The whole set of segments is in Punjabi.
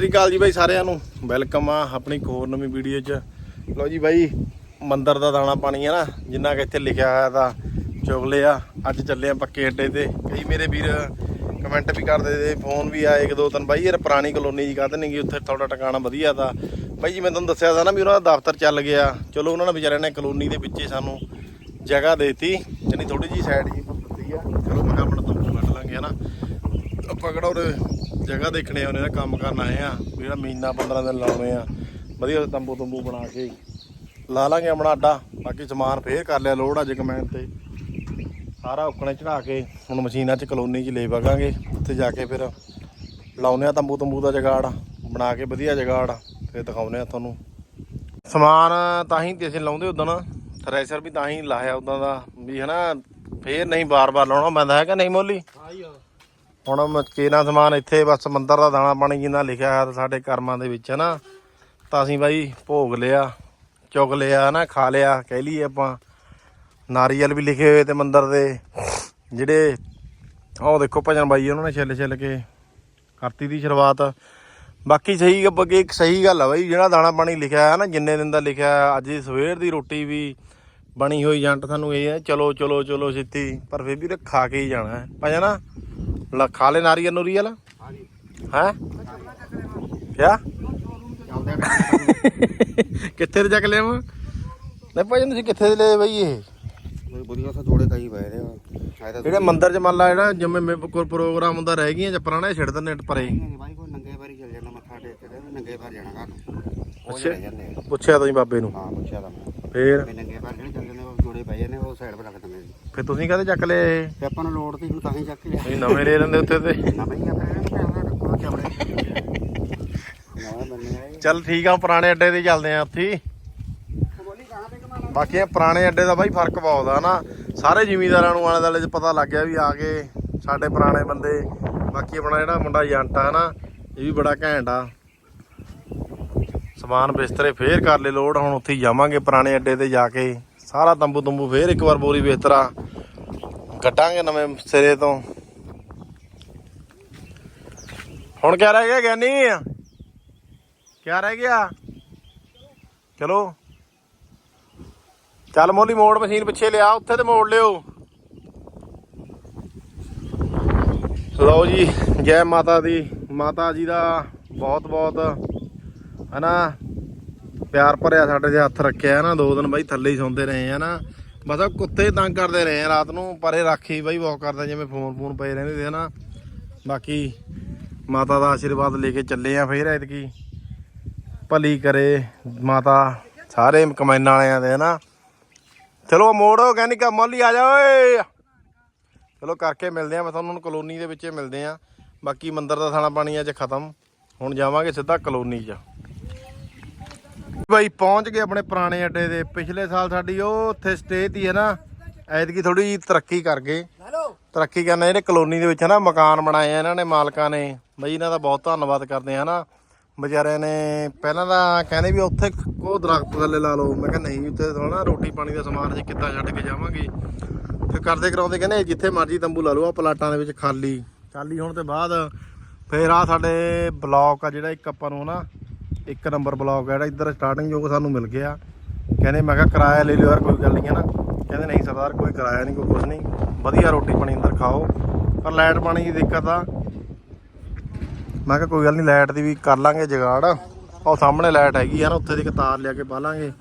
ਸਤਿ ਸ਼੍ਰੀ ਅਕਾਲ ਜੀ ਬਾਈ ਸਾਰਿਆਂ ਨੂੰ। ਵੈਲਕਮ ਆ ਆਪਣੀ ਇੱਕ ਹੋਰ ਨਵੀਂ ਵੀਡੀਓ 'ਚ। ਲਓ ਜੀ ਬਾਈ, ਮੰਦਰ ਦਾ ਦਾਣਾ ਪਾਣੀ ਆ ਨਾ, ਜਿੰਨਾ ਕਿ ਇੱਥੇ ਲਿਖਿਆ ਹੋਇਆ ਤਾਂ ਚੁਗਲੇ ਆ। ਅੱਜ ਚੱਲੇ ਆ ਪੱਕੇ ਅੱਡੇ ਤੇ। ਕਈ ਮੇਰੇ ਵੀਰ ਕਮੈਂਟ ਵੀ ਕਰਦੇ ਤੇ ਫੋਨ ਵੀ ਆਏ ਇੱਕ ਦੋ ਤਿੰਨ। ਬਾਈ ਯਾਰ, ਪੁਰਾਣੀ ਕਲੋਨੀ ਜੀ ਕਹਿੰਦੇ ਨਹੀਂ ਉੱਥੇ ਤੁਹਾਡਾ ਟਿਕਾਣਾ ਵਧੀਆ ਤਾਂ। ਬਾਈ ਜੀ, ਮੈਂ ਤੁਹਾਨੂੰ ਦੱਸਿਆ ਸੀ ਨਾ ਵੀ ਉਹਨਾਂ ਦਾ ਦਫ਼ਤਰ ਚੱਲ ਗਿਆ। ਚਲੋ, ਉਹਨਾਂ ਨੇ ਵਿਚਾਰਿਆਂ ਨੇ ਕਲੋਨੀ ਦੇ ਵਿੱਚ ਹੀ ਸਾਨੂੰ ਜਗ੍ਹਾ ਦੇਤੀ। ਜਾਨੀ ਥੋੜੀ ਜੀ ਸਾਈਡ ਜੀ ਦਿੱਤੀ ਆ। ਚਲੋ, ਮੈਂ ਕਿਹਾ ਆਪਣਾ ਤੰਬੂ ਕੱਢ ਲਾਂਗੇ, ਹਨਾ। ਆਪਾਂ ਕਿਹੜਾ ਉਰੇ ਜਗ੍ਹਾ ਦੇਖਣੇ ਆਉਨੇ ਨਾ ਕੰਮ ਕਰਨ ਆਏ ਆ। ਜਿਹੜਾ ਮਹੀਨਾ 15 ਦਿਨ ਲਾਉਣੇ ਆ। ਵਧੀਆ ਤੰਬੂ ਤੰਬੂ ਬਣਾ ਕੇ ਲਾ ਲਾਂਗੇ ਆਪਣਾ ਅੱਡਾ। ਬਾਕੀ ਸਮਾਨ ਫੇਰ ਕਰ ਲਿਆ ਲੋਡ ਅੱਜ ਕਮੈਨ ਤੇ। ਸਾਰਾ ਉੱਕਣੇ ਚੜਾ ਕੇ ਹੁਣ ਮਸ਼ੀਨਾਂ 'ਚ ਕਲੋਨੀ 'ਚ ਲੈ ਵਗਾਂਗੇ। ਉੱਥੇ ਜਾ ਕੇ ਫਿਰ ਲਾਉਨੇ ਆ ਤੰਬੂ ਤੰਬੂ ਦਾ ਜਗਾੜ, ਬਣਾ ਕੇ ਵਧੀਆ ਜਗਾੜ, ਫਿਰ ਦਿਖਾਉਨੇ ਆ ਤੁਹਾਨੂੰ। ਸਮਾਨ ਤਾਂ ਹੀ ਤੇ ਅਸੀਂ ਲਾਉਂਦੇ ਉਦੋਂ ਨਾ। ਥ੍ਰੈਸ਼ਰ ਵੀ ਤਾਂ ਹੀ ਲਾਇਆ ਉਦੋਂ ਦਾ। ਵੀ ਹਨਾ, ਫੇਰ ਨਹੀਂ ਬਾਰ-ਬਾਰ ਲਾਉਣਾ ਪੈਂਦਾ ਹੈਗਾ ਨਹੀਂ ਮੋਲੀ। ਹੁਣ ਮਕੇਨਾ ਸਮਾਨ ਇੱਥੇ ਬਸ ਮੰਦਰ ਦਾ ਦਾਣਾ ਪਾਣੀ ਜਿੰਨਾ ਲਿਖਿਆ ਹੋਇਆ ਸਾਡੇ ਕਰਮਾਂ ਦੇ ਵਿੱਚ ਹੈ ਨਾ ਤਾਂ ਅਸੀਂ ਬਾਈ ਭੋਗ ਲਿਆ ਚੁਗ ਲਿਆ ਨਾ ਖਾ ਲਿਆ ਕਹਿ ਲਈਏ ਆਪਾਂ। ਨਾਰੀਅਲ ਵੀ ਲਿਖੇ ਹੋਏ ਤੇ ਮੰਦਰ ਦੇ। ਜਿਹੜੇ ਉਹ ਦੇਖੋ ਭਜਨ ਬਾਈ ਉਹਨਾਂ ਨੇ ਛਿੱਲ ਛਿੱਲ ਕੇ ਕਰਤੀ ਦੀ ਸ਼ੁਰੂਆਤ। ਬਾਕੀ ਸਹੀ ਅੱਗੇ ਇੱਕ ਸਹੀ ਗੱਲ ਆ ਬਾਈ ਜਿਹੜਾ ਦਾਣਾ ਪਾਣੀ ਲਿਖਿਆ ਹੈ ਨਾ ਜਿੰਨੇ ਦਿਨ ਦਾ ਲਿਖਿਆ ਹੈ, ਅੱਜ ਦੀ ਸਵੇਰ ਦੀ ਰੋਟੀ ਵੀ ਬਣੀ ਹੋਈ ਜੰਟ ਸਾਨੂੰ ਇਹ ਹੈ ਚਲੋ ਚਲੋ ਚਲੋ ਛੇਤੀ ਪਰ ਫਿਰ ਵੀ ਖਾ ਕੇ ਹੀ ਜਾਣਾ ਹੈ। ਭਜਨ ਨਾ ਖਾ ਲੈ ਨਾਰੀਅਲ ਨੂਰੀਅਲ ਹੈ? ਕਿਆ? ਕਿੱਥੇ ਤੇ ਚੱਕ ਲਿਆ ਮੈਂ ਨਹੀਂ ਭਾਈ ਤੁਸੀਂ ਕਿੱਥੇ ਦੇ ਲਏ ਬਈ ਇਹ? ਬੁਰੀਆਂ ਸਾ ਜੋੜੇ ਕਈ ਪਏ ਨੇ ਸ਼ਾਇਦ ਜਿਹੜੇ ਮੰਦਿਰ ਚ ਮੰਨ ਲਾ ਜਿਹੜਾ ਜਿਵੇਂ ਮੇ- ਕੋਈ ਪ੍ਰੋਗਰਾਮ ਹੁੰਦਾ ਰਹਿ ਗਈਆਂ ਜਾਂ ਪੁਰਾਣਾ ਛੱਡ ਦਿੰਦੇ ਨੇ ਪਰੇ। ਭਾਈ ਕੋਈ ਨੰਗੇ ਵਾਰੀ ਚੱਲ ਜਾਂਦਾ ਮੱਥਾ ਟੇਕ ਕੇ ਤੇ ਨੰਗੇ ਵਾਰ ਜਾਣਾ ਘਰ। ਪੁੱਛਿਆ ਤੁਸੀਂ ਬਾਬੇ ਨੂੰ। ਹਾਂ ਪੁੱਛਿਆ ਤਾਂ ਮੈਂ। ਫੇਰ? ਨੰਗੇ ਵਾਰ ਜਿਹੜੇ ਚੱਲ ਜਾਂਦੇ ਉਹ ਜੋੜੇ ਪਏ ਨੇ ਉਹ ਸਾਈਡ 'ਤੇ ਰੱਖ ਦਿੰਦੇ ਜੀ ਫੇਰ ਤੁਸੀਂ ਕਹਦੇ ਚੱਕ ਲਏ ਇਹ? ਤੇ ਆਪਾਂ ਨੂੰ ਲੋੜ ਤੀ ਹੁਣ ਤਾਂ ਹੀ ਚੱਕ ਲਿਆ। ਤੁਸੀਂ ਨਵੇਂ ਲੈ ਲੈਂਦੇ ਉੱਤੇ ਤੇ। ਰੱਖੋ ਚਮੜੇ। ਨਵਾਂ ਚੱਲ ਠੀਕ ਆ ਪੁਰਾਣੇ ਅੱਡੇ ਤੇ ਚੱਲਦੇ ਆ ਉੱਥੇ। ਹੀ। ਬੋਲੀ ਕਹਾਂ ਤੇ ਕਮਾਣਾ ਬਾਕੀ ਇਹ ਪੁਰਾਣੇ ਅੱਡੇ ਦਾ ਬਾਈ ਫ਼ਰਕ ਬਹੁਤ ਆ ਨਾ। ਸਾਰੇ ਜ਼ਿਮੀਂਦਾਰਾਂ ਨੂੰ ਆਲੇ ਦੁਆਲੇ ਚ ਪਤਾ ਲੱਗ ਗਿਆ ਵੀ ਆ ਗਏ ਸਾਡੇ ਪੁਰਾਣੇ ਬੰਦੇ ਬਾਕੀ ਆਪਣਾ ਜਿਹੜਾ ਮੁੰਡਾ ਏਜੰਟ ਆ ਨਾ ਇਹ ਵੀ ਬੜਾ ਘੈਂਟ ਆ। ਸਮਾਨ ਬਿਸਤਰੇ ਫੇਰ ਕਰ ਲੈ ਲੋਡ ਹੁਣ ਉੱਥੇ ਹੀ ਜਾਵਾਂਗੇ ਪੁਰਾਣੇ ਅੱਡੇ ਤੇ ਜਾ ਕੇ। ਸਾਰਾ ਤੰਬੂ ਤੰਬੂ ਫੇਰ ਇੱਕ ਵਾਰ ਬੋਰੀ ਬਿਸਤਰਾ ਕੱਟਾਂਗੇ ਨਵੇਂ ਸਿਰੇ ਤੋਂ। ਹੁਣ ਕਿਆ ਰਹਿ ਗਿਆ ਗਿਆਨੀ? ਕਿਆ ਰਹਿ ਗਿਆ? ਚਲੋ। ਚੱਲ ਮੋਲੀ ਮੋੜ ਮਸ਼ੀਨ ਪਿੱਛੇ ਲਿਆ, ਉੱਥੇ ਤੇ ਮੋੜ ਲਿਓ। ਲਓ ਜੀ, ਜੈ ਮਾਤਾ ਦੀ। ਮਾਤਾ ਜੀ ਦਾ ਬਹੁਤ ਬਹੁਤ ਹਨਾ? ਪਿਆਰ ਭਰਿਆ ਸਾਡੇ ਤੇ ਹੱਥ ਰੱਖਿਆ ਹੈ ਨਾ, ਦੋ ਦਿਨ ਬਾਈ ਥੱਲੇ ਹੀ ਸੌਂਦੇ ਰਹੇ ਆ ਨਾ। ਬਸ ਉਹ ਕੁੱਤੇ ਤੰਗ ਕਰਦੇ ਰਹੇ ਆ ਰਾਤ ਨੂੰ, ਪਰੇ ਰਾਖੀ ਬਾਈ ਬਹੁਤ ਕਰਦਾ ਜਿਵੇਂ ਫੋਨ ਫੋਨ ਪਏ ਰਹਿੰਦੇ ਸੀ ਨਾ ਬਾਕੀ ਮਾਤਾ ਦਾ ਆਸ਼ੀਰਵਾਦ ਲੈ ਕੇ ਚੱਲੇ ਆ ਫੇਰ ਐਤਕੀ। ਭਲੀ ਕਰੇ ਮਾਤਾ, ਸਾਰੇ ਕਮੈਨਾਂ ਵਾਲਿਆਂ ਦੇ ਨਾ ਚਲੋ ਮੋੜੋ ਕਹਿੰਦੀ ਕਾ ਮੋਲੀ ਆ ਜਾ ਓਏ। ਚਲੋ ਕਰਕੇ ਮਿਲਦੇ ਆ, ਮੈਂ ਤੁਹਾਨੂੰ ਹੁਣ ਕਲੋਨੀ ਦੇ ਵਿੱਚ ਮਿਲਦੇ ਆ। ਬਾਕੀ ਮੰਦਰ ਦਾ ਥਾਣਾ ਪਾਣੀ ਅੱਜ ਖਤਮ। ਹੁਣ ਜਾਵਾਂਗੇ ਸਿੱਧਾ ਕਲੋਨੀ 'ਚ। ਬਾਈ ਪਹੁੰਚ ਗਏ ਆਪਣੇ ਪੁਰਾਣੇ ਅੱਡੇ ਦੇ। ਪਿਛਲੇ ਸਾਲ ਸਾਡੀ ਉਹ ਉੱਥੇ ਸਟੇ ਤੀ ਹੈ ਨਾ ਐਤਕੀ ਥੋੜੀ ਜਿਹੀ ਤਰੱਕੀ ਕਰ ਗਏ। ਤਰੱਕੀ ਕਰਨਾ ਜਿਹੜੇ ਕਲੋਨੀ ਦੇ ਵਿੱਚ ਹੈ ਨਾ ਮਕਾਨ ਬਣਾਏ ਆ ਇਹਨਾਂ ਨੇ ਮਾਲਕਾਂ ਨੇ। ਬਈ ਇਹਨਾਂ ਦਾ ਬਹੁਤ ਧੰਨਵਾਦ ਕਰਦੇ ਆ ਨਾ ਵਿਚਾਰਿਆਂ ਨੇ ਪਹਿਲਾਂ ਤਾਂ ਕਹਿੰਦੇ ਵੀ ਉੱਥੇ ਕੋ ਦਰਖਤ ਥੱਲੇ ਲਾ ਲਓ। ਮੈਂ ਕਿਹਾ ਨਹੀਂ ਉੱਥੇ ਥੋੜਾ ਰੋਟੀ ਪਾਣੀ ਦਾ ਸਮਾਨ ਅਸੀਂ ਕਿੱਦਾਂ ਛੱਡ ਕੇ ਜਾਵਾਂਗੇ। ਫਿਰ ਕਰਦੇ ਕਰਾਉਂਦੇ ਕਹਿੰਦੇ ਜਿੱਥੇ ਮਰਜ਼ੀ ਤੰਬੂ ਲਾ ਲਓ ਆ ਪਲਾਟਾਂ ਦੇ ਵਿੱਚ ਖਾਲੀ। ਖਾਲੀ ਹੋਣ ਤੇ ਬਾਅਦ ਫਿਰ ਆ ਸਾਡੇ ਬਲੌਕ ਆ ਜਿਹੜਾ ਇੱਕ ਆਪਾਂ ਨੂੰ ਨਾ ਇੱਕ ਨੰਬਰ ਬਲੌਕ ਆ ਜਿਹੜਾ ਇੱਧਰ ਸਟਾਰਟਿੰਗ ਜੋ ਸਾਨੂੰ ਮਿਲ ਗਿਆ। ਕਹਿੰਦੇ ਮੈਂ ਕਿਹਾ ਕਿਰਾਇਆ ਲੈ ਲਿਓ ਯਾਰ, ਕੋਈ ਗੱਲ ਨਹੀਂ ਹੈ ਨਾ। ਕਹਿੰਦੇ ਨਹੀਂ ਸਰਦਾਰ, ਕੋਈ ਕਿਰਾਇਆ ਨਹੀਂ, ਕੋਈ ਕੁਝ ਨਹੀਂ। ਵਧੀਆ ਰੋਟੀ ਪਾਣੀ ਅੰਦਰ ਖਾਓ। ਪਰ ਲਾਈਟ ਪਾਣੀ ਦੀ ਦਿੱਕਤ ਆ। ਮੈਂ ਕਿਹਾ ਕੋਈ ਗੱਲ ਨਹੀਂ ਲਾਈਟ ਦੀ ਵੀ ਕਰ ਲਾਂਗੇ ਜਗਾੜ। ਉਹ ਸਾਹਮਣੇ ਲਾਈਟ ਹੈਗੀ ਯਾਰ, ਉੱਥੇ ਦੀ ਇੱਕ ਤਾਰ ਲਿਆ ਕੇ ਪਾ ਲਾਂਗੇ।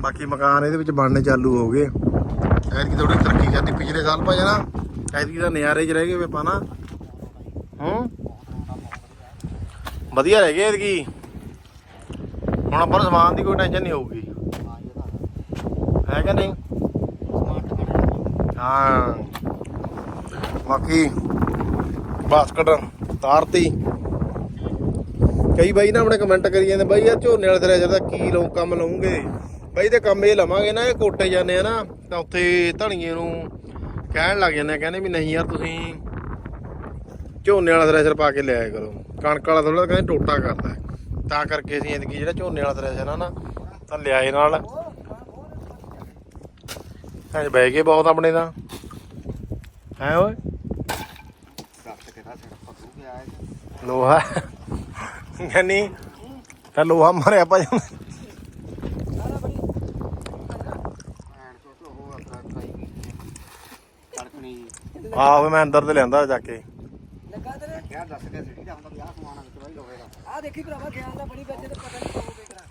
ਬਾਕੀ ਮਕਾਨ ਇਹਦੇ ਵਿੱਚ ਬਣਨੇ ਚਾਲੂ ਹੋ ਗਏ। ਐਤਕੀ ਥੋੜੀ ਤਰੱਕੀ ਕਰਦੀ ਪਿਛਲੇ ਸਾਲ ਭਾਈ ਨਾ, ਐਤਕੀ ਦਾ ਨਜ਼ਾਰੇ 'ਚ ਰਹਿ ਗਏ ਵੇ ਪਾਣਾ ਹੂੰ? ਵਧੀਆ ਰਹਿ ਗਏ ਐਤਕੀ। ਹੁਣ ਆਪਾਂ ਨੂੰ ਸਮਾਨ ਦੀ ਕੋਈ ਟੈਨਸ਼ਨ ਨਹੀਂ ਹੋਊਗੀ। ਹੈ ਕਿ ਨਹੀਂ? ਹਾਂ। ਬਾਕੀ ਬਾਸਕਟ ਤਾਰਤੀ। ਕਈ ਬਾਈ ਨਾ ਆਪਣੇ ਕਮੈਂਟ ਕਰੀ ਜਾਂਦੇ, ਬਾਈ ਯਾਰ ਝੋਨੇ ਵਾਲੇ ਤੇਰੇ ਦਾ ਕੀ ਲਓ ਕੰਮ ਲਵਾਂਗੇ ਬਾਈ ਤੇ ਕੰਮ ਇਹ ਲਵਾਂਗੇ ਨਾ, ਇਹ ਕੋਟੇ ਜਾਂਦੇ ਆ ਨਾ, ਤਾਂ ਉੱਥੇ ਧਣੀਏ ਨੂੰ ਕਹਿਣ ਲੱਗ ਜਾਂਦੇ ਆ, ਕਹਿੰਦੇ ਵੀ ਨਹੀਂ ਯਾਰ ਤੁਸੀਂ ਝੋਨੇ ਵਾਲਾ ਥ੍ਰੈਸ਼ਰ ਪਾ ਕੇ ਲਿਆਇਆ ਕਰੋ। ਕਣਕ ਵਾਲਾ ਥੋੜਾ ਕਹਿੰਦੇ ਟੋਟਾ ਕਰਦਾ ਤਾਂ ਕਰਕੇ ਅਸੀਂ ਐਤਕੀ ਜਿਹੜਾ ਝੋਨੇ ਵਾਲਾ ਥ੍ਰੈਸ਼ਰ ਆ ਨਾ, ਤਾਂ ਲਿਆਏ ਨਾਲ। ਐ ਬਹਿ ਗਏ ਬਹੁਤ ਆਪਣੇ ਦਾ ਹੈ ਓਏ? ਲੋਹਾ। ਯਾਨੀ ਤਾਂ ਲੋਹਾ ਮਾਰਿਆ ਪਾ ਜਾਂਦਾ ਆਹੋ, ਮੈਂ ਅੰਦਰ ਤੇ ਲਿਆਂਦਾ ਜਾ ਕੇ ਲੱਗਾ ਤੇਰੇ ਕਿਆ ਦੱਸ ਕੇ ਸਿੱਧੀ ਦਾ ਹੁੰਦਾ ਵੀ ਆਹ ਸਮਾਨ ਅੰਦਰ ਹੀ ਲੋਹੇ ਦਾ ਆ ਦੇਖੀ ਭਰਾਵਾ ਖਿਆਲ ਦਾ ਬੜੀ ਬੱਚੇ ਤੇ ਪਤਾ ਨਹੀਂ ਕਦੋਂ ਵੇਖਣਾ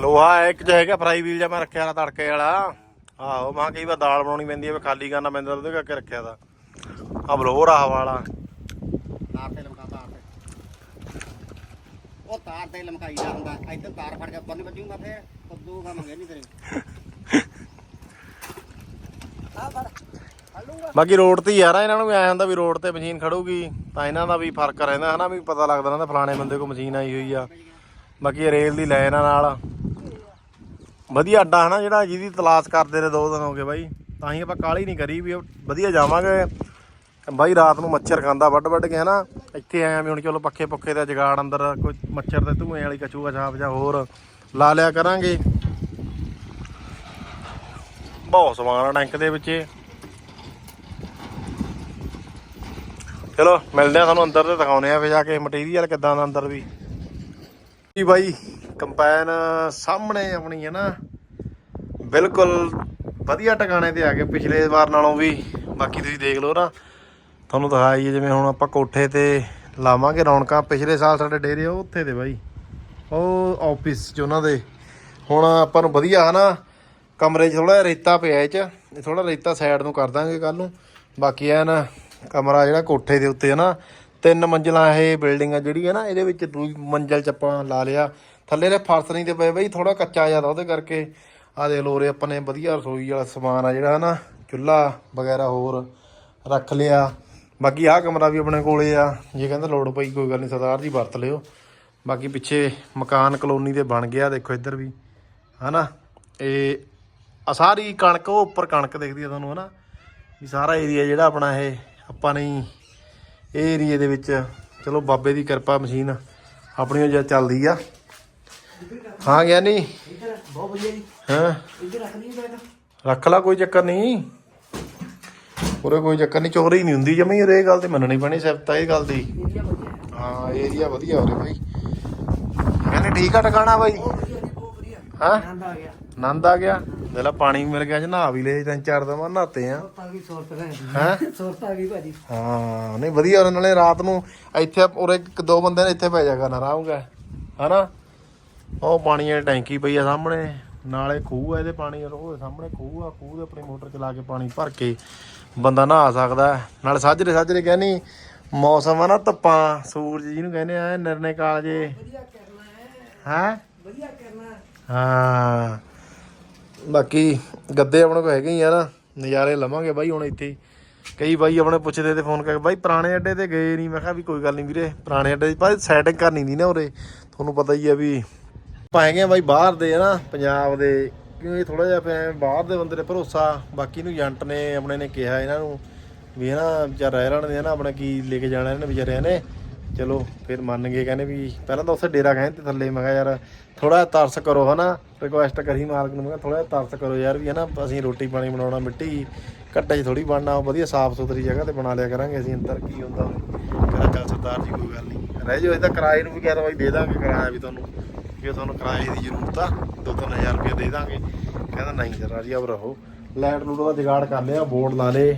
ਲੋਹਾ ਹੈ ਇੱਕ ਜਿਹਾ ਹੈਗਾ ਫਰਾਈ ਵੀਲ ਜਿਹਾ ਮੈਂ ਰੱਖਿਆ ਨਾ ਤੜਕੇ ਵਾਲਾ। ਆਹੋ ਮਾਂ ਕਈ ਵਾਰ ਦਾਲ ਬਣਾਉਣੀ ਪੈਂਦੀ ਹੈ ਵੀ ਖਾਲੀ ਕਰਨਾ ਪੈਂਦਾ ਉਹਦੇ ਕਰਕੇ ਰੱਖਿਆ ਦਾ ਆ ਬਲੋਰ ਆਹ ਵਾਲਾ। ਤਾਰ ਤੇ ਲਮਕਾ ਤਾਰ ਤੇ। ਉਹ ਤਾਰ ਤੇ ਲਮਕਾਈ ਦਾ ਹੁੰਦਾ ਇੱਧਰ ਤਾਰ ਫੜ ਕੇ ਬੰਨ ਵੱਜੂਗਾ ਫੇਰ ਕੱਦੂ ਦਾ ਮੰਗੇ ਨਹੀਂ ਤੇਰੇ। ਆ ਫੜ। ਲੂੰਗਾ ਬਾਕੀ ਰੋਡ ਤੇ ਹੀ ਯਾਰ ਇਹਨਾਂ ਨੂੰ ਵੀ ਆਇਆ ਹੁੰਦਾ ਵੀ ਰੋਡ ਤੇ ਮਸ਼ੀਨ ਖੜੂਗੀ, ਤਾਂ ਇਹਨਾਂ ਦਾ ਵੀ ਫ਼ਰਕ ਰਹਿੰਦਾ, ਹਨਾ, ਵੀ ਪਤਾ ਲੱਗਦਾ ਰਹਿੰਦਾ ਫਲਾਣੇ ਬੰਦੇ ਕੋਲ ਮਸ਼ੀਨ ਆਈ ਹੋਈ ਆ। ਬਾਕੀ ਰੇਲ ਦੀ ਲਾਈਨ ਆ ਨਾਲ। ਵਧੀਆ ਅੱਡਾ, ਹਨਾ, ਜਿਹੜਾ ਜਿਹਦੀ ਤਲਾਸ਼ ਕਰਦੇ ਰਹੇ ਦੋ ਦਿਨ ਹੋ ਗਏ ਬਾਈ। ਤਾਂ ਹੀ ਆਪਾਂ ਕਾਲੀ ਨਹੀਂ ਕਰੀ ਵੀ ਵਧੀਆ ਜਾਵਾਂਗੇ। ਬਾਈ ਰਾਤ ਨੂੰ ਮੱਛਰ ਖਾਂਦਾ ਵੱਡ ਵੱਡ ਕੇ, ਹਨਾ। ਇੱਥੇ ਆਇਆ ਵੀ ਹੁਣ ਚਲੋ ਪੱਖੇ ਪੁੱਖੇ ਦਾ ਜਗਾੜ ਅੰਦਰ, ਕੋਈ ਮੱਛਰ ਦੇ ਧੂਏ ਵਾਲੀ ਕਛੂਆ ਛਾਪ ਜਾਂ ਹੋਰ, ਲਾ ਲਿਆ ਕਰਾਂਗੇ। ਬਹੁਤ ਸਮਾਨ ਆ ਟੈਂਕ ਦੇ ਵਿੱਚ। ਚਲੋ, ਮਿਲਦੇ ਆ ਤੁਹਾਨੂੰ ਅੰਦਰ ਤੇ ਦਿਖਾਉਨੇ ਆ ਫੇ ਜਾ ਕੇ ਮਟੀਰੀਅਲ ਕਿੱਦਾਂ ਦਾ ਅੰਦਰ ਵੀ। ਜੀ ਬਾਈ, ਕੰਪੈਨ ਸਾਹਮਣੇ ਆਪਣੀ ਹੈ ਨਾ। ਬਿਲਕੁਲ ਵਧੀਆ ਟਿਕਾਣੇ ਤੇ ਆ ਗਏ ਪਿਛਲੇ ਵਾਰ ਨਾਲੋਂ ਵੀ। ਬਾਕੀ ਤੁਸੀਂ ਦੇਖ ਲਓ ਨਾ। ਤੁਹਾਨੂੰ ਦਿਖਾਈਏ ਜਿਵੇਂ ਹੁਣ ਆਪਾਂ ਕੋਠੇ ਤੇ ਲਾਵਾਂਗੇ ਰੌਣਕਾਂ। ਪਿਛਲੇ ਸਾਲ ਸਾਡੇ ਡੇਰੇ ਉਹ ਉੱਥੇ ਦੇ ਬਾਈ। ਉਹ ਆਫਿਸ ਚ ਉਹਨਾਂ ਦੇ। ਹੁਣ ਆਪਾਂ ਨੂੰ ਵਧੀਆ ਹਨਾ। ਕਮਰੇ 'ਚ ਥੋੜਾ ਰੇਤਾ ਪਿਆ ਇਹ 'ਚ। ਇਹ ਥੋੜਾ ਰੇਤਾ ਸਾਈਡ ਨੂੰ ਕਰ ਦਾਂਗੇ ਕੱਲ ਨੂੰ। ਬਾਕੀ ਐ ਨਾ ਕਮਰਾ ਜਿਹੜਾ ਕੋਠੇ ਦੇ ਉੱਤੇ ਹੈ ਨਾ, ਤਿੰਨ ਮੰਜ਼ਲਾਂ ਇਹ ਬਿਲਡਿੰਗ ਆ ਜਿਹੜੀ ਹੈ ਨਾ, ਇਹਦੇ ਵਿੱਚ ਦੂਜੀ ਮੰਜ਼ਲ 'ਚ ਆਪਾਂ ਲਾ ਲਿਆ। ਥੱਲੇ ਦੇ ਫਰਸ਼ ਨਹੀਂ ਤੇ ਪਏ ਬਈ ਥੋੜਾ ਕੱਚਾ ਜ਼ਿਆਦਾ ਉਹਦੇ ਕਰਕੇ। ਆ ਦੇਖ ਲੋ ਉਰੇ ਆਪਾਂ ਨੇ ਵਧੀਆ ਰਸੋਈ ਵਾਲਾ ਸਮਾਨ ਆ ਜਿਹੜਾ ਹੈ ਨਾ ਚੁੱਲ੍ਹਾ ਵਗੈਰਾ ਹੋਰ ਰੱਖ ਲਿਆ। ਬਾਕੀ ਆਹ ਕਮਰਾ ਵੀ ਆਪਣੇ ਕੋਲੇ ਆ, ਜੇ ਕਹਿੰਦਾ ਲੋੜ ਪਈ ਕੋਈ ਗੱਲ ਨਹੀਂ, ਸਰਦਾਰ ਜੀ ਵਰਤ ਲਿਓ। ਬਾਕੀ ਪਿੱਛੇ ਮਕਾਨ ਕਲੋਨੀ ਦੇ ਬਣ ਗਿਆ, ਦੇਖੋ ਇੱਧਰ ਵੀ, ਹਨਾ। ਇਹ ਆ ਸਾਰੀ ਕਣਕ, ਉਹ ਉੱਪਰ ਕਣਕ ਦਿਖਦੀ ਆ ਤੁਹਾਨੂੰ, ਹਨਾ। ਵੀ ਸਾਰਾ ਏਰੀਆ ਜਿਹੜਾ ਆਪਣਾ ਇਹ ਆਪਾਂ ਨੇ ਇਹ ਏਰੀਏ ਦੇ ਵਿੱਚ, ਚਲੋ ਬਾਬੇ ਦੀ ਕਿਰਪਾ ਮਸ਼ੀਨ ਆਪਣੀ ਉਹ ਜਿਹਾ ਚੱਲਦੀ ਆ। ਹਾਂ ਗਿਆਨੀ ਇੱਧਰ ਬਹੁਤ ਵਧੀਆ ਜੀ ਹਾਂ? ਇੱਧਰ ਰੱਖ ਲਈ ਬੈਠ ਰੱਖ ਲਾ, ਕੋਈ ਚੱਕਰ ਨਹੀਂ। ਉਰੇ ਕੋਈ ਚੱਕਰ ਨਹੀਂ, ਚੋਰੀ ਨਹੀਂ ਹੁੰਦੀ ਜਮੀ ਇਹ ਗੱਲ ਤੇ ਮੰਨਣੀ ਪੈਣੀ, ਸਿਫਤ ਆ ਇਹ ਗੱਲ ਦੀ। ਹਾਂ ਏਰੀਆ ਵਧੀਆ ਹੋ ਰਿਹਾ ਬਾਈ। ਕਹਿੰਦੇ ਠੀਕ ਆ, ਟਿਕਾਣਾ ਬਾਈ ਬਹੁਤ ਵਧੀਆ ਜੀ ਬਹੁਤ ਵਧੀਆ ਹਾਂ? ਆਨੰਦ ਆ ਗਿਆ। ਆਨੰਦ ਆ ਗਿਆ? ਦੇਖ ਲਾ ਪਾਣੀ ਵੀ ਮਿਲ ਗਿਆ ਅੱਜ ਨਹਾ ਵੀ ਲਏ ਤਿੰਨ ਚਾਰ ਦਵਾਂ ਨਹਾਤੇ ਆ। ਆ ਗਈ ਸੁਰਤ ਹੈ ਹੈਂ? ਸੁਰਤ ਆ ਗਈ ਭਾਜੀ। ਹਾਂ ਨਹੀਂ ਵਧੀਆ ਉਹਨਾਂ ਨਾਲੇ ਰਾਤ ਨੂੰ ਇੱਥੇ ਉਰੇ ਇੱਕ ਦੋ ਬੰਦੇ ਨੇ ਇੱਥੇ ਪੈ ਜਾ ਕਰਨਾ ਆਰਾਮਗਾ ਹਨਾ? ਉਹ ਪਾਣੀ ਟੈਂਕੀ ਪਈ ਆ ਸਾਹਮਣੇ ਨਾਲੇ ਖੂਹ ਆ ਇਹਦੇ ਪਾਣੀ ਉਹ ਸਾਹਮਣੇ ਖੂਹ ਆ ਖੂਹ ਦੇ ਆਪਣੀ ਮੋਟਰ ਚਲਾ ਕੇ ਪਾਣੀ ਭਰ ਕੇ ਬੰਦਾ ਨਹਾ ਸਕਦਾ। ਨਾਲੇ ਸਾਜਰੇ ਸਾਜਰੇ ਕਹਿੰਨੀ ਮੌਸਮ ਆ ਨਾ ਧੱਪਾਂ ਸੂਰਜ ਜਿਹਨੂੰ ਕਹਿੰਦੇ ਆ ਨਿਰਨੇ ਕਾਲਜੇ ਵਧੀਆ ਕਰਨਾ ਹੈ। ਹੈ? ਵਧੀਆ ਕਰਨਾ ਹਾਂ। ਬਾਕੀ ਗੱਦੇ ਆਪਣੇ ਕੋਲ ਹੈਗੇ ਹੀ ਆ ਨਾ, ਨਜ਼ਾਰੇ ਲਵਾਂਗੇ ਬਾਈ ਹੁਣ ਇੱਥੇ ਕਈ ਬਾਈ ਆਪਣੇ ਪੁੱਛਦੇ ਤੇ ਫੋਨ ਕਰਕੇ, ਬਾਈ ਪੁਰਾਣੇ ਅੱਡੇ ਤੇ ਗਏ ਨਹੀਂ ਮੈਂ ਕਿਹਾ ਵੀ ਕੋਈ ਗੱਲ ਨਹੀਂ ਵੀਰੇ, ਪੁਰਾਣੇ ਅੱਡੇ 'ਚ ਪਰ ਸੈਟਿੰਗ ਕਰਨੀ ਨਹੀਂ ਨਾ ਉਰੇ। ਤੁਹਾਨੂੰ ਪਤਾ ਹੀ ਆ ਵੀ ਆਪਾਂ ਹੈਗੇ ਆ ਬਾਈ ਬਾਹਰ ਦੇ ਨਾ, ਪੰਜਾਬ ਦੇ। ਕਿਉਂਕਿ ਥੋੜਾ ਜਿਹਾ ਪਿਆ, ਬਾਹਰ ਦੇ ਬੰਦੇ ਨੇ ਭਰੋਸਾ। ਬਾਕੀ ਨੂੰ ਏਜੰਟ ਨੇ, ਆਪਣੇ ਨੇ ਕਿਹਾ ਇਹਨਾਂ ਨੂੰ ਵੀ ਹਨਾ, ਵਿਚਾਰ ਰਹਿ ਲੈਣ ਦੇ ਨਾ ਆਪਣਾ ਕੀ ਲੈ ਕੇ ਜਾਣਾ ਇਹਨਾਂ ਨੇ ਵਿਚਾਰਿਆਂ ਨੇ। ਚਲੋ, ਫਿਰ ਮੰਨ ਗਏ, ਕਹਿੰਦੇ ਵੀ ਪਹਿਲਾਂ ਤਾਂ ਉੱਥੇ ਡੇਰਾ ਕਹਿੰਦੇ ਤੇ ਥੱਲੇ, ਮੈਂ ਕਿਹਾ ਯਾਰ ਥੋੜਾ ਤਰਸ ਕਰੋ, ਹਨਾ। ਰਿਕੁਐਸਟ ਕਰੀ ਮਾਲਕ ਨੂੰ, ਮੈਂ ਕਿਹਾ ਥੋੜਾ ਤਰਸ ਕਰੋ ਯਾਰ ਵੀ, ਹਨਾ, ਅਸੀਂ ਰੋਟੀ ਪਾਣੀ ਬਣਾਉਣਾ, ਮਿੱਟੀ ਘੱਟੇ 'ਚ ਥੋੜੀ ਬਣਨਾ, ਵਧੀਆ ਸਾਫ਼ ਸੁਥਰੀ ਜਗ੍ਹਾ ਤੇ ਬਣਾ ਲਿਆ ਕਰਾਂਗੇ ਅਸੀਂ ਅੰਦਰ, ਕੀ ਹੁੰਦਾ ਕਹਿੰਦਾ ਚੱਲ ਸਰਦਾਰ ਜੀ, ਕੋਈ ਗੱਲ ਨਹੀਂ ਰਹਿ ਜਾਓ, ਇਹ ਤਾਂ ਕਿਰਾਏ ਨੂੰ ਵੀ ਕਹਿ ਬਾਈ, ਦੇ ਦਾਂਗੇ ਕਿਰਾਇਆ ਵੀ ਤੁਹਾਨੂੰ। ਜੇ ਤੁਹਾਨੂੰ ਕਿਰਾਏ ਦੀ ਜ਼ਰੂਰਤ ਆ 2-3000 ਰੁਪਏ ਦੇ ਦਾਂਗੇ। ਕਹਿੰਦਾ ਨਹੀਂ ਸਰਦਾਰ ਜੀ ਆਪ ਰਹੋ। ਲਾਈਟ ਲੂਟ ਦਾ ਜੁਗਾੜ ਕਰ ਲਿਆ, ਬੋਰਡ ਲਾ ਲੇ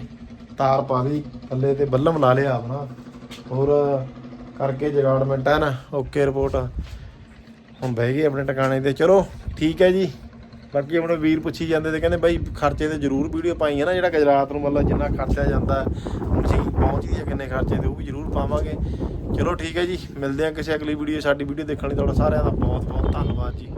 ਤਾਰ ਪਾ ਲਈ, ਥੱਲੇ ਤੇ ਬੱਲਮ ਲਾ ਲਿਆ ਆਪਣਾ। ਹੋਰ ਕਰਕੇ ਜਗਾੜਮੈਂਟ ਹੈ ਨਾ ਓਕੇ ਰਿਪੋਰਟ ਹੁਣ ਬਹਿ ਗਏ ਆਪਣੇ ਟਿਕਾਣੇ ਤੇ, ਚਲੋ ਠੀਕ ਹੈ ਜੀ। ਬਾਕੀ ਆਪਣੇ ਵੀਰ ਪੁੱਛੀ ਜਾਂਦੇ ਤੇ ਕਹਿੰਦੇ ਬਾਈ ਖਰਚੇ ਤੇ ਜ਼ਰੂਰ ਵੀਡੀਓ ਪਾਈ ਹੈ ਨਾ, ਜਿਹੜਾ ਗੁਜਰਾਤ ਨੂੰ ਮਤਲਬ ਜਿੰਨਾ ਖਰਚਾ ਜਾਂਦਾ ਹੁਣ ਮਸ਼ੀਨ ਪਹੁੰਚਦੀ ਹੈ ਕਿੰਨੇ ਖਰਚੇ ਤੇ, ਉਹ ਵੀ ਜ਼ਰੂਰ ਪਾਵਾਂਗੇ। ਚਲੋ ਠੀਕ ਹੈ ਜੀ, ਮਿਲਦੇ ਹਾਂ ਕਿਸੇ ਅਗਲੀ ਵੀਡੀਓ, ਸਾਡੀ ਵੀਡੀਓ ਦੇਖਣ ਲਈ ਤੁਹਾਡਾ ਸਾਰਿਆਂ ਦਾ ਬਹੁਤ ਬਹੁਤ ਧੰਨਵਾਦ ਜੀ।